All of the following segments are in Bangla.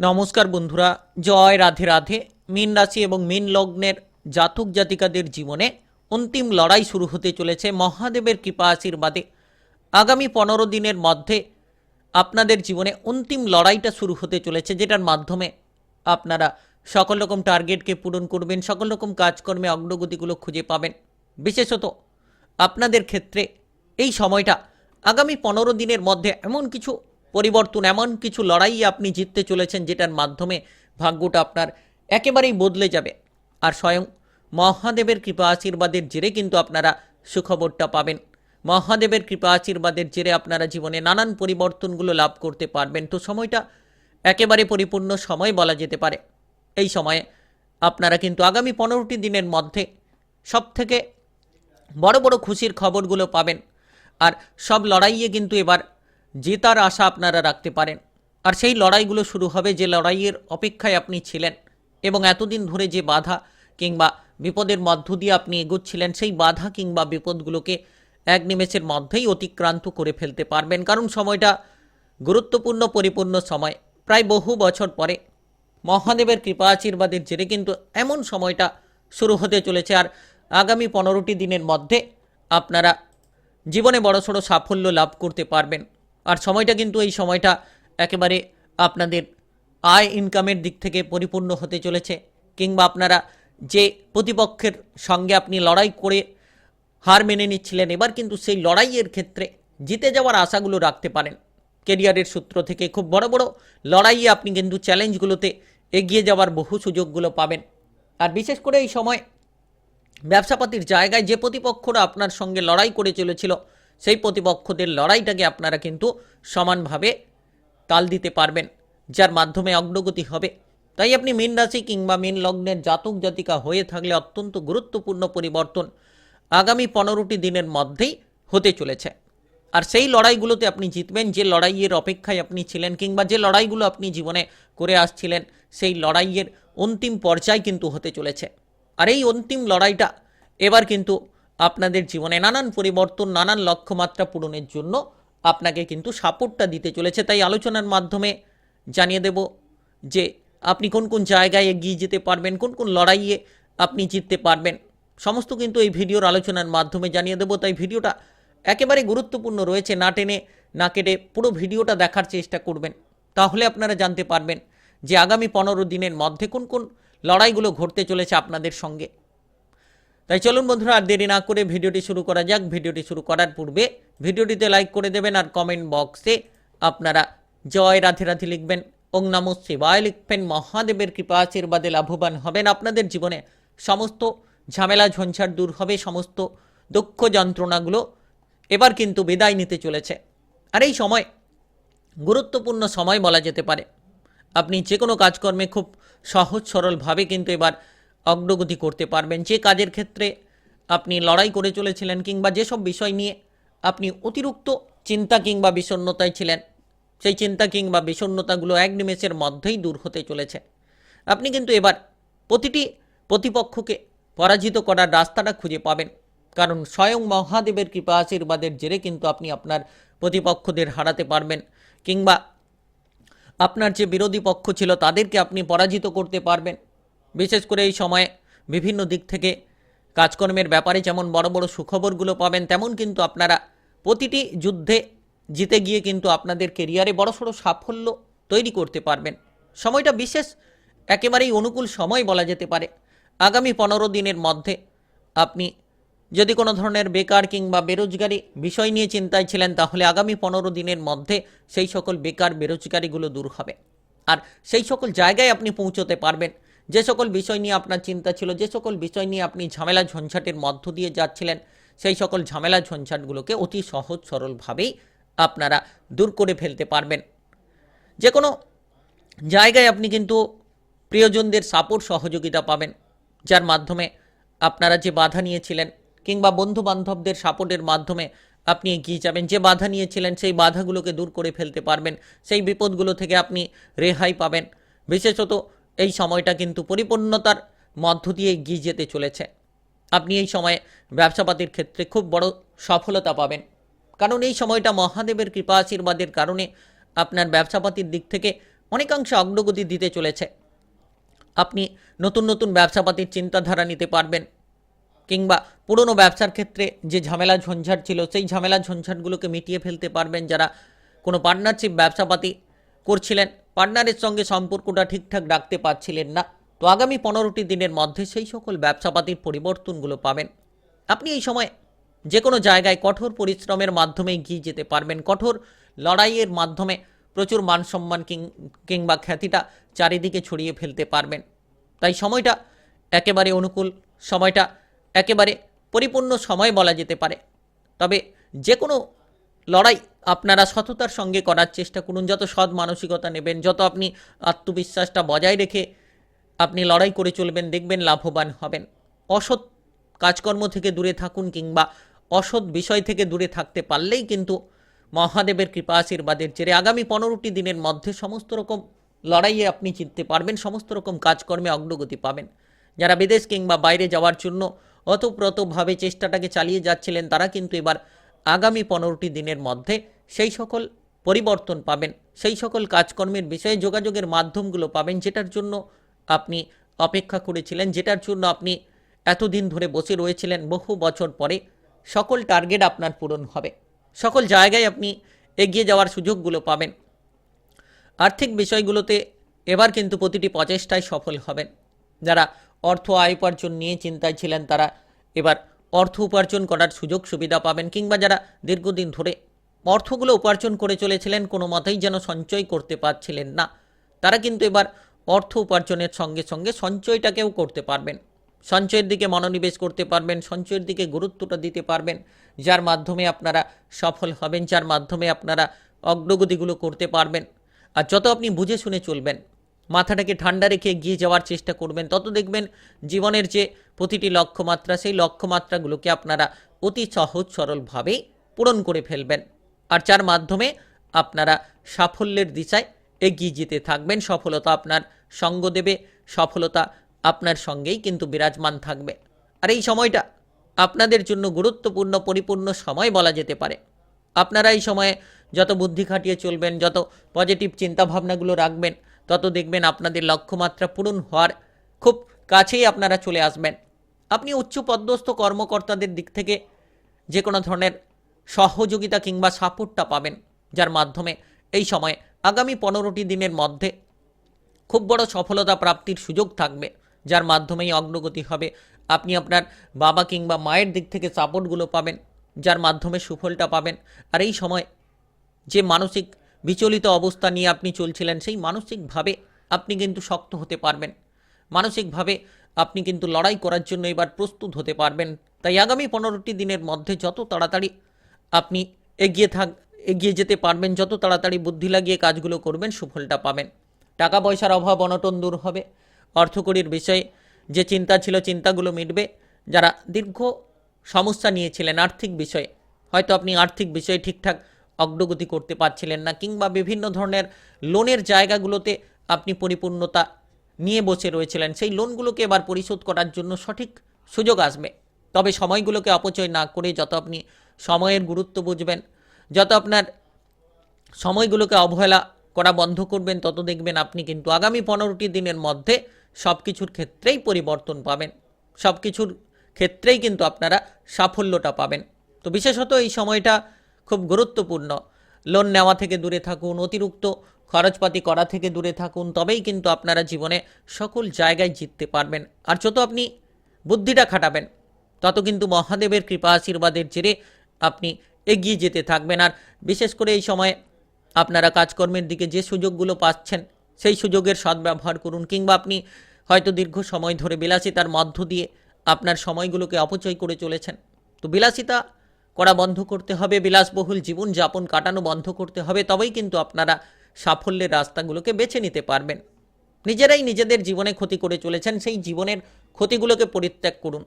নমস্কার বন্ধুরা, জয় রাধে রাধে। মীন রাশি এবং মীন লগ্নের জাতক জাতিকাদের জীবনে অন্তিম লড়াই শুরু হতে চলেছে মহাদেবের কৃপা আশীর্বাদে। আগামী পনেরো দিনের মধ্যে আপনাদের জীবনে অন্তিম লড়াইটা শুরু হতে চলেছে, যেটার মাধ্যমে আপনারা সকল রকম টার্গেটকে পূরণ করবেন, সকল রকম কাজকর্মে অগ্রগতিগুলো খুঁজে পাবেন। বিশেষত আপনাদের ক্ষেত্রে এই সময়টা আগামী পনেরো দিনের মধ্যে এমন কিছু পরিবর্তন, এমন কিছু লড়াই আপনি জিততে চলেছেন যেটার মাধ্যমে ভাগ্যটা আপনার একেবারেই বদলে যাবে। আর স্বয়ং মহাদেবের কৃপা আশীর্বাদের জেরে কিন্তু আপনারা সুখবরটা পাবেন। মহাদেবের কৃপা আশীর্বাদের জেরে আপনারা জীবনে নানান পরিবর্তনগুলো লাভ করতে পারবেন। তো সময়টা একেবারে পরিপূর্ণ সময় বলা যেতে পারে। এই সময়ে আপনারা কিন্তু আগামী পনেরোটি দিনের মধ্যে সবথেকে বড় বড় খুশির খবরগুলো পাবেন। আর সব লড়াইয়ে কিন্তু এবার জেতার আশা আপনারা রাখতে পারেন। আর সেই লড়াইগুলো শুরু হবে যে লড়াইয়ের অপেক্ষায় আপনি ছিলেন এবং এতদিন ধরে যে বাধা কিংবা বিপদের মধ্য দিয়ে আপনি এগোচ্ছিলেন, সেই বাধা কিংবা বিপদগুলোকে এক নিমেষের মধ্যেই অতিক্রান্ত করে ফেলতে পারবেন। কারণ সময়টা গুরুত্বপূর্ণ, পরিপূর্ণ সময়। প্রায় বহু বছর পরে মহাদেবের কৃপা আশীর্বাদের জেরে কিন্তু এমন সময়টা শুরু হতে চলেছে। আর আগামী পনেরোটি দিনের মধ্যে আপনারা জীবনে বড়সড় সাফল্য লাভ করতে পারবেন। আর সময়টা কিন্তু এই সময়টা একেবারে আপনাদের আয় ইনকামের দিক থেকে পরিপূর্ণ হতে চলেছে। কিংবা আপনারা যে প্রতিপক্ষের সঙ্গে আপনি লড়াই করে হার মেনে নিচ্ছিলেন, এবার কিন্তু সেই লড়াইয়ের ক্ষেত্রে জিতে যাওয়ার আশাগুলো রাখতে পারেন। কেরিয়ারের সূত্র থেকে খুব বড় বড় লড়াইয়ে আপনি কিন্তু চ্যালেঞ্জগুলোতে এগিয়ে যাওয়ার বহু সুযোগগুলো পাবেন। আর বিশেষ করে এই সময় ব্যবসাপাতির জায়গায় যে প্রতিপক্ষরা আপনার সঙ্গে লড়াই করে চলেছিল সেই প্রতিপক্ষদের লড়াইটাকে আপনারা কিন্তু সমানভাবে তাল দিতে পারবেন, যার মাধ্যমে অগ্রগতি হবে। তাই আপনি মীন রাশি কিংবা মীন লগ্নের জাতক জাতিকা হয়ে থাকলে অত্যন্ত গুরুত্বপূর্ণ পরিবর্তন আগামী পনেরোটি দিনের মধ্যেই হতে চলেছে। আর সেই লড়াইগুলোতে আপনি জিতবেন, যে লড়াইয়ের অপেক্ষায় আপনি ছিলেন কিংবা যে লড়াইগুলো আপনি জীবনে করে আসছিলেন, সেই লড়াইয়ের অন্তিম পর্যায় কিন্তু হতে চলেছে। আর এই অন্তিম লড়াইটা এবার কিন্তু আপনাদের জীবনে নানান পরিবর্তন, নানান লক্ষ্যমাত্রা পূরণের জন্য আপনাকে কিন্তু সাপোর্টটা দিতে চলেছে। তাই আলোচনার মাধ্যমে জানিয়ে দেব যে আপনি কোন কোন জায়গায় এগিয়ে যেতে পারবেন, কোন কোন লড়াইয়ে আপনি জিততে পারবেন, সমস্ত কিন্তু এই ভিডিওর আলোচনার মাধ্যমে জানিয়ে দেবো। তাই ভিডিওটা একেবারে গুরুত্বপূর্ণ রয়েছে, না টেনে, না কেটে পুরো ভিডিওটা দেখার চেষ্টা করবেন। তাহলে আপনারা জানতে পারবেন যে আগামী পনেরো দিনের মধ্যে কোন কোন লড়াইগুলো ঘটতে চলেছে আপনাদের সঙ্গে। তাই চলুন বন্ধুরা, আর দেরি না করে ভিডিওটি শুরু করা যাক। ভিডিওটি শুরু করার পূর্বে ভিডিওটিতে লাইক করে দেবেন আর কমেন্ট বক্সে আপনারা জয় রাধে রাধে লিখবেন, ওং নম শিবায় লিখবেন, মহাদেবের কৃপা আশীর্বাদে লাভবান হবেন। আপনাদের জীবনে সমস্ত ঝামেলা, ঝঞ্ঝাট দূর হবে, সমস্ত দুঃখ যন্ত্রণাগুলো এবার কিন্তু বিদায় নিতে চলেছে। আর এই সময় গুরুত্বপূর্ণ সময় বলা যেতে পারে। আপনি যে কোনো কাজকর্মে খুব সহজ সরলভাবে কিন্তু এবার অগ্রগতি করতে পারবেন। যে কাজের ক্ষেত্রে আপনি লড়াই করে চলেছিলেন কিংবা যেসব বিষয় নিয়ে আপনি অতিরিক্ত চিন্তা কিংবা বিষণ্ণতায় ছিলেন, সেই চিন্তা কিংবা বিষণ্ণতাগুলো এক নিমেষের মধ্যেই দূর হতে চলেছে। আপনি কিন্তু এবার প্রতিটি প্রতিপক্ষকে পরাজিত করার রাস্তাটা খুঁজে পাবেন। কারণ স্বয়ং মহাদেবের কৃপা আশীর্বাদের জেরে কিন্তু আপনি আপনার প্রতিপক্ষদের হারাতে পারবেন কিংবা আপনার যে বিরোধী পক্ষ ছিল তাদেরকে আপনি পরাজিত করতে পারবেন। বিশেষ করে এই সময়ে বিভিন্ন দিক থেকে কাজকর্মের ব্যাপারে যেমন বড় বড় সুখবরগুলো পাবেন, তেমন কিন্তু আপনারা প্রতিটি যুদ্ধে জিতে গিয়ে কিন্তু আপনাদের কেরিয়ারে বড়সড় সাফল্য তৈরি করতে পারবেন। সময়টা বিশেষ একেবারেই অনুকূল সময় বলা যেতে পারে। আগামী পনেরো দিনের মধ্যে আপনি যদি কোনো ধরনের বেকার কিংবা বেরোজগারি বিষয় নিয়ে চিন্তায় ছিলেন, তাহলে আগামী পনেরো দিনের মধ্যে সেই সকল বেকার বেরোজগারিগুলো দূর হবে। আর সেই সকল জায়গায় আপনি পৌঁছতে পারবেন। যে সকল বিষয় নিয়ে আপনার চিন্তা ছিল, যে সকল বিষয় নিয়ে আপনি ঝামেলা ঝঞ্ঝাটের মধ্য দিয়ে যাচ্ছিলেন, সেই সকল ঝামেলা ঝঞ্ঝাটগুলোকে অতি সহজ সরলভাবেই আপনারা দূর করে ফেলতে পারবেন। যে কোনো জায়গায় আপনি কিন্তু প্রিয়জনদের সাপোর্ট সহযোগিতা পাবেন, যার মাধ্যমে আপনারা যে বাধা নিয়েছিলেন কিংবা বন্ধু বান্ধবদের সাপোর্টের মাধ্যমে আপনি এগিয়ে যাবেন, যে বাধা নিয়েছিলেন সেই বাধাগুলোকে দূর করে ফেলতে পারবেন, সেই বিপদগুলো থেকে আপনি রেহাই পাবেন। বিশেষত এই সময়টা কিন্তু পরিপূর্ণতার মধ্য দিয়ে এগিয়ে যেতে চলেছে। আপনি এই সময়ে ব্যবসাপাতির ক্ষেত্রে খুব বড় সফলতা পাবেন। কারণ এই সময়টা মহাদেবের কৃপা আশীর্বাদের কারণে আপনার ব্যবসাপাতির দিক থেকে অনেকাংশে অগ্রগতি দিতে চলেছে। আপনি নতুন নতুন ব্যবসাপাতির চিন্তাধারা নিতে পারবেন কিংবা পুরনো ব্যবসার ক্ষেত্রে যে ঝামেলা ঝঞ্ঝাট ছিল, সেই ঝামেলা ঝঞ্ঝাটগুলোকে মিটিয়ে ফেলতে পারবেন যারা কোনো পার্টনারশিপ ব্যবসাপাতি করছিলেন। পার্টনারের সঙ্গে সম্পর্কটা ঠিকঠাক রাখতে পারছিলেন না। তো আগামী পনেরোটি দিনের মধ্যে সেই সকল ব্যবসাপাতির পরিবর্তনগুলো পাবেন। আপনি এই সময় যে কোনো জায়গায় কঠোর পরিশ্রমের মাধ্যমে এগিয়ে যেতে পারবেন। কঠোর লড়াইয়ের মাধ্যমে প্রচুর মান সম্মান কিংবা খ্যাতিটা চারিদিকে ছড়িয়ে ফেলতে পারবেন। তাই সময়টা একেবারে অনুকূল, সময়টা একেবারে পরিপূর্ণ সময় বলা যেতে পারে। তবে যে কোনো লড়াই আপনারা সততার সঙ্গে করার চেষ্টা করুন। যত সৎ মানসিকতা নেবেন, যত আপনি আত্মবিশ্বাসটা বজায় রেখে আপনি লড়াই করে চলবেন, দেখবেন লাভবান হবেন। অসৎ কাজকর্ম থেকে দূরে থাকুন কিংবা অসৎ বিষয় থেকে দূরে থাকতে পারলেই কিন্তু মহাদেবের কৃপা আশীর্বাদের জেরে আগামী পনেরোটি দিনের মধ্যে সমস্ত রকম লড়াইয়ে আপনি জিততে পারবেন, সমস্ত রকম কাজকর্মে অগ্রগতি পাবেন। যারা বিদেশ কিংবা বাইরে যাওয়ার জন্য অতপ্রতভাবে চেষ্টাটাকে চালিয়ে যাচ্ছিলেন, তারা কিন্তু এবার আগামী পনেরোটি দিনের মধ্যে সেই সকল পরিবর্তন পাবেন, সেই সকল কাজকর্মের বিষয়ে যোগাযোগের মাধ্যমগুলো পাবেন, যেটার জন্য আপনি অপেক্ষা করেছিলেন, যেটার জন্য আপনি এতদিন ধরে বসে রয়েছিলেন, বহু বছর পরে সকল টার্গেট আপনার পূরণ হবে। সকল জায়গায় আপনি এগিয়ে যাওয়ার সুযোগগুলো পাবেন। আর্থিক বিষয়গুলোতে এবার কিন্তু প্রতিটি প্রচেষ্টায় সফল হবেন। যারা অর্থ আয় উপার্জন নিয়ে চিন্তায় ছিলেন, তারা এবার অর্থ উপার্জন করার সুযোগ সুবিধা পাবেন কিংবা যারা দীর্ঘদিন ধরে অর্থগুলো উপার্জন করে চলেছিলেন, কোনো মতেই যেন সঞ্চয় করতে পারছিলেন না। তারা কিন্তু এবার অর্থ উপার্জনের সঙ্গে সঙ্গে সঞ্চয়টাকেও করতে পারবেন। সঞ্চয়ের দিকে মনোনিবেশ করতে পারবেন, সঞ্চয়ের দিকে গুরুত্বটা দিতে পারবেন, যার মাধ্যমে আপনারা সফল হবেন, যার মাধ্যমে আপনারা অগ্রগতিগুলো করতে পারবেন। আর যত আপনি বুঝে শুনে চলবেন মাথাটাকে ঠান্ডা রেখে এগিয়ে যাওয়ার চেষ্টা করবেন। তত দেখবেন জীবনের যে প্রতিটি লক্ষ্যমাত্রা, সেই লক্ষ্যমাত্রাগুলোকে আপনারা অতি সহজ সরলভাবেই পূরণ করে ফেলবেন। আর যার মাধ্যমে আপনারা সাফল্যের দিশায় এগিয়ে যেতে থাকবেন, সফলতা আপনার সঙ্গ দেবে, সফলতা আপনার সঙ্গেই কিন্তু বিরাজমান থাকবে। আর এই সময়টা আপনাদের জন্য গুরুত্বপূর্ণ, পরিপূর্ণ সময় বলা যেতে পারে। আপনারা এই সময়ে যত বুদ্ধি খাটিয়ে চলবেন, যত পজিটিভ চিন্তাভাবনাগুলো রাখবেন তত দেখবেন আপনাদের লক্ষ্যমাত্রা পূরণ হওয়ার খুব কাছেই আপনারা চলে আসবেন। আপনি উচ্চ পদস্থ কর্মকর্তাদের দিক থেকে যে কোনো ধরনের সহযোগিতা কিংবা সাপোর্টটা পাবেন, যার মাধ্যমে এই সময়ে আগামী পনেরোটি দিনের মধ্যে খুব বড় সফলতা প্রাপ্তির সুযোগ থাকবে, যার মাধ্যমেই অগ্রগতি হবে। আপনি আপনার বাবা কিংবা মায়ের দিক থেকে সাপোর্টগুলো পাবেন, যার মাধ্যমে সুফলটা পাবেন। আর এই সময় যে মানসিক বিচলিত অবস্থা নিয়ে আপনি চলছিলেন, সেই মানসিকভাবে আপনি কিন্তু শক্ত হতে পারবেন। মানসিকভাবে আপনি কিন্তু লড়াই করার জন্য এবার প্রস্তুত হতে পারবেন। তাই আগামী পনেরোটি দিনের মধ্যে যত তাড়াতাড়ি আপনি এগিয়ে থাক, এগিয়ে যেতে পারবেন, যত তাড়াতাড়ি বুদ্ধি লাগিয়ে কাজগুলো করবেন, সুফলটা পাবেন। টাকা পয়সার অভাব অনটন দূর হবে। অর্থকরীর বিষয়ে যে চিন্তা ছিল, চিন্তাগুলো মিটবে। যারা দীর্ঘ সমস্যা নিয়েছিলেন আর্থিক বিষয়ে, হয়তো আপনি আর্থিক বিষয়ে ঠিকঠাক অগ্রগতি করতে পারছিলেন না কিংবা বিভিন্ন ধরনের লোনের জায়গাগুলোতে আপনি পরিপূর্ণতা নিয়ে বসে রয়েছিলেন, সেই লোনগুলোকে এবার পরিশোধ করার জন্য সঠিক সুযোগ আসবে। তবে সময়গুলোকে অপচয় না করে যত আপনি সময়ের গুরুত্ব বুঝবেন, যত আপনার সময়গুলোকে অবহেলা করা বন্ধ করবেন, তত দেখবেন আপনি কিন্তু আগামী পনেরোটি দিনের মধ্যে সব কিছুর ক্ষেত্রেই পরিবর্তন পাবেন। সব কিছুর ক্ষেত্রেই কিন্তু আপনারা সাফল্যটা পাবেন। তো বিশেষত এই সময়টা খুব গুরুত্বপূর্ণ। লোন নেওয়া থেকে দূরে থাকুন, অতিরিক্ত খরচপাতি করা থেকে দূরে থাকুন, তবেই কিন্তু আপনারা জীবনে সকল জায়গায় জিততে পারবেন। আর যত আপনি বুদ্ধিটা খাটাবেন, তত কিন্তু মহাদেবের কৃপা আশীর্বাদের জেরে আপনি এগিয়ে যেতে থাকবেন। আর বিশেষ করে এই সময়ে আপনারা কাজকর্মের দিকে যে সুযোগগুলো পাচ্ছেন, সেই সুযোগের সদ্ব্যবহার করুন। কিংবা আপনি হয়তো দীর্ঘ সময় ধরে বিলাসিতার মধ্য দিয়ে আপনার সময়গুলোকে অপচয় করে চলেছেন। তো বিলাসিতা করা বন্ধ করতে হবে, বিলাসবহুল জীবন যাপন কাটানো বন্ধ করতে হবে, তবেই কিন্তু আপনারা সাফল্যের রাস্তাগুলোকে বেছে নিতে পারবেন। নিজেরাই নিজেদের জীবনে ক্ষতি করে চলেছেন, সেই জীবনের ক্ষতিগুলোকে পরিত্যাগ করুন।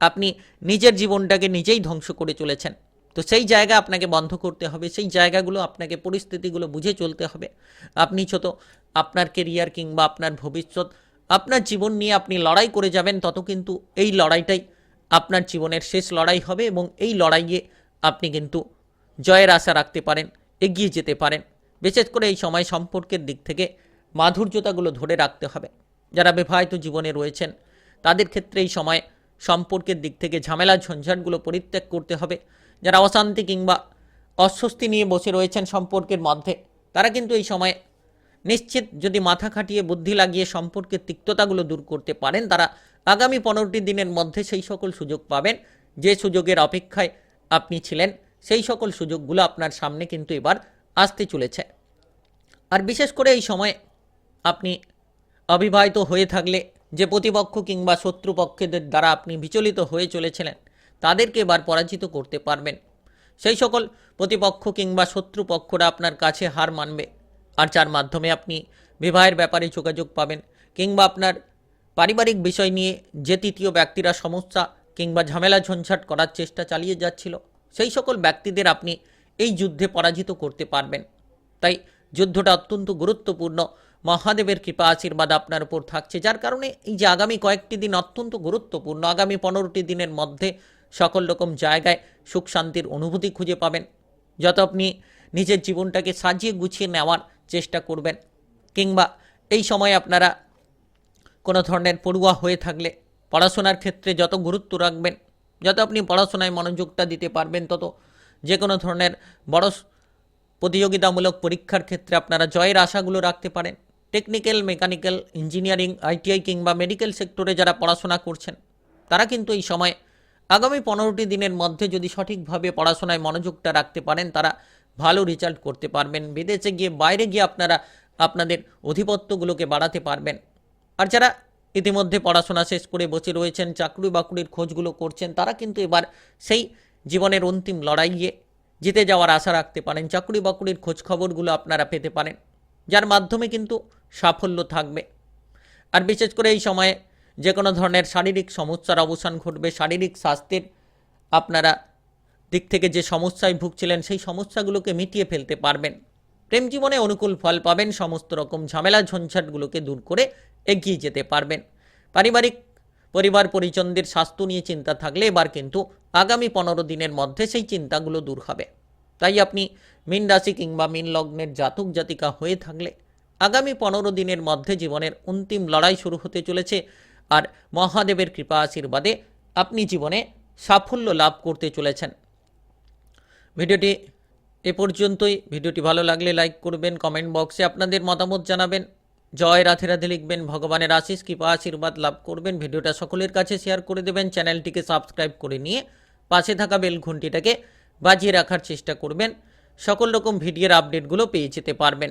আপনি নিজের জীবনটাকে নিজেই ধ্বংস করে চলেছেন। তো সেই জায়গা আপনাকে বন্ধ করতে হবে, সেই জায়গাগুলো আপনাকে, পরিস্থিতিগুলো বুঝে চলতে হবে। আপনি ছোট আপনার কেরিয়ার কিংবা আপনার ভবিষ্যৎ, আপনার জীবন নিয়ে আপনি লড়াই করে যাবেন, তত কিন্তু এই লড়াইটাই আপনার জীবনের শেষ লড়াই হবে এবং এই লড়াইয়ে আপনি কিন্তু জয়ের আশা রাখতে পারেন, এগিয়ে যেতে পারেন। বিশেষ করে এই সময় সম্পর্কের দিক থেকে মাধুর্যতাগুলো ধরে রাখতে হবে। যারা বিবাহিত জীবনে রয়েছেন, তাদের ক্ষেত্রে এই সময় সম্পর্কের দিক থেকে ঝামেলা, ঝঞ্ঝাটগুলো পরিত্যাগ করতে হবে। যারা অশান্তি কিংবা অস্বস্তি নিয়ে বসে রয়েছেন সম্পর্কের মধ্যে, তারা কিন্তু এই সময় নিশ্চিত যদি মাথা খাটিয়ে বুদ্ধি লাগিয়ে সম্পর্কের তিক্ততাগুলো দূর করতে পারেন, তারা আগামী পনেরোটি দিনের মধ্যে সেই সকল সুযোগ পাবেন। যে সুযোগের অপেক্ষায় আপনি ছিলেন, সেই সকল সুযোগগুলো আপনার সামনে কিন্তু এবার আসতে চলেছে। আর বিশেষ করে এই সময়ে আপনি অবিবাহিত হয়ে থাকলে, যে প্রতিপক্ষ কিংবা শত্রুপক্ষদের দ্বারা আপনি বিচলিত হয়ে চলেছিলেন, তাদেরকে এবার পরাজিত করতে পারবেন। সেই সকল প্রতিপক্ষ কিংবা শত্রুপক্ষরা আপনার কাছে হার মানবে। আর যার মাধ্যমে আপনি বিবাহের ব্যাপারে যোগাযোগ পাবেন কিংবা আপনার পারিবারিক বিষয় নিয়ে যে তৃতীয় ব্যক্তিরা সমস্যা কিংবা ঝামেলা ঝঞ্ঝাট করার চেষ্টা চালিয়ে যাচ্ছিল, সেই সকল ব্যক্তিদের আপনি এই যুদ্ধে পরাজিত করতে পারবেন। তাই যুদ্ধটা অত্যন্ত গুরুত্বপূর্ণ। মহাদেবের কৃপা আশীর্বাদ আপনার উপর থাকছে, যার কারণে এই যে আগামী কয়েকটি দিন অত্যন্ত গুরুত্বপূর্ণ, আগামী পনেরোটি দিনের মধ্যে সকল রকম জায়গায় সুখ শান্তির অনুভূতি খুঁজে পাবেন। যত আপনি নিজের জীবনটাকে সাজিয়ে গুছিয়ে নেওয়ার চেষ্টা করবেন। কিংবা এই সময় আপনারা কোনো ধরনের পড়ুয়া হয়ে থাকলে পড়াশোনার ক্ষেত্রে যত গুরুত্ব রাখবেন, যত আপনি পড়াশোনায় মনোযোগটা দিতে পারবেন, তত যে কোনো ধরনের বড় প্রতিযোগিতামূলক পরীক্ষার ক্ষেত্রে আপনারা জয়ের আশাগুলো রাখতে পারেন। টেকনিক্যাল, মেকানিক্যাল, ইঞ্জিনিয়ারিং, আইটিআই কিংবা মেডিকেল সেক্টরে যারা পড়াশোনা করছেন, তারা কিন্তু এই সময় আগামী পনেরোটি দিনের মধ্যে যদি সঠিকভাবে পড়াশোনায় মনোযোগটা রাখতে পারেন, তারা ভালো রেজাল্ট করতে পারবেন। বিদেশে গিয়ে বাইরে গিয়ে আপনারা আপনাদের অধিপত্যগুলোকে বাড়াতে পারবেন। আর যারা ইতিমধ্যে পড়াশোনা শেষ করে বসে রয়েছেন চাকরি বাকরির খোঁজগুলো করছেন, তারা কিন্তু এবার সেই জীবনের অন্তিম লড়াইয়ে জিতে যাওয়ার আশা রাখতে পারেন। চাকরি বাকরির খবরগুলো আপনারা পেতে পারেন, যার মাধ্যমে কিন্তু সাফল্য থাকবে। আর বিশেষ করে এই সময়ে যে কোনো ধরনের শারীরিক সমস্যার অবসান ঘটবে, শারীরিক স্বাস্থ্যের আপনারা দিক থেকে যে সমস্যায় ভুগছিলেন সেই সমস্যাগুলোকে মিটিয়ে ফেলতে পারবেন। প্রেম জীবনে অনুকূল ফল পাবেন, সমস্ত রকম ঝামেলা, ঝঞ্ঝাটগুলোকে দূর করে এগিয়ে যেতে পারবেন। পারিবারিক পরিবার পরিজনদের স্বাস্থ্য নিয়ে চিন্তা থাকলে এবার কিন্তু আগামী পনেরো দিনের মধ্যে সেই চিন্তাগুলো দূর হবে। তাই আপনি মীন রাশি কিংবা মীন লগ্নের জাতক জাতিকা হয়ে থাকলে আগামী পনেরো দিনের মধ্যে জীবনের অন্তিম লড়াই শুরু হতে চলেছে আর মহাদেবের কৃপা আশীর্বাদে আপনি জীবনে সাফল্য লাভ করতে চলেছেন। ভিডিওটি এ পর্যন্তই। ভিডিওটি ভালো লাগলে লাইক করবেন, কমেন্ট বক্সে আপনাদের মতামত জানাবেন। জয় রাধে রাধে লিখবেন, ভগবানের আশিস, কৃপা, আশীর্বাদ লাভ করবেন। ভিডিওটা সকলের কাছে শেয়ার করে দেবেন, চ্যানেলটিকে সাবস্ক্রাইব করে নিয়ে পাশে থাকা বেল ঘন্টিটাকে বাজিয়ে রাখার চেষ্টা করবেন। সকল রকম ভিডিওর আপডেটগুলো পেয়ে যেতে পারবেন।